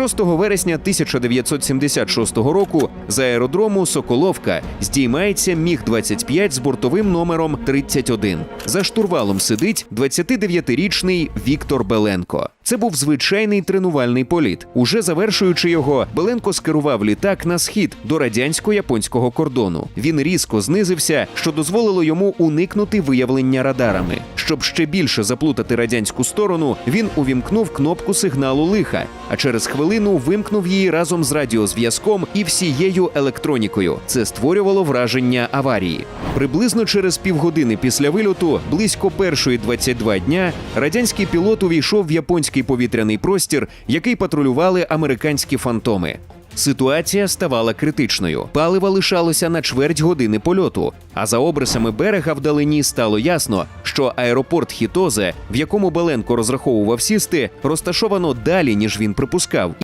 6 вересня 1976 року з аеродрому Соколовка здіймається Міг-25 з бортовим номером 31. За штурвалом сидить 29-річний Віктор Беленко. Це був звичайний тренувальний політ. Уже завершуючи його, Беленко скерував літак на схід до радянсько-японського кордону. Він різко знизився, що дозволило йому уникнути виявлення радарами. Щоб ще більше заплутати радянську сторону, він увімкнув кнопку сигналу лиха, а через хвилину вимкнув її разом з радіозв'язком і всією електронікою. Це створювало враження аварії. Приблизно через півгодини після вильоту, близько першої 22 дня, радянський пілот увійшов в японський повітряний простір, який патрулювали американські фантоми. Ситуація ставала критичною. Палива лишалося на чверть години польоту. А за обрисами берега вдалині стало ясно, що аеропорт Хітозе, в якому Беленко розраховував сісти, розташовано далі ніж він припускав,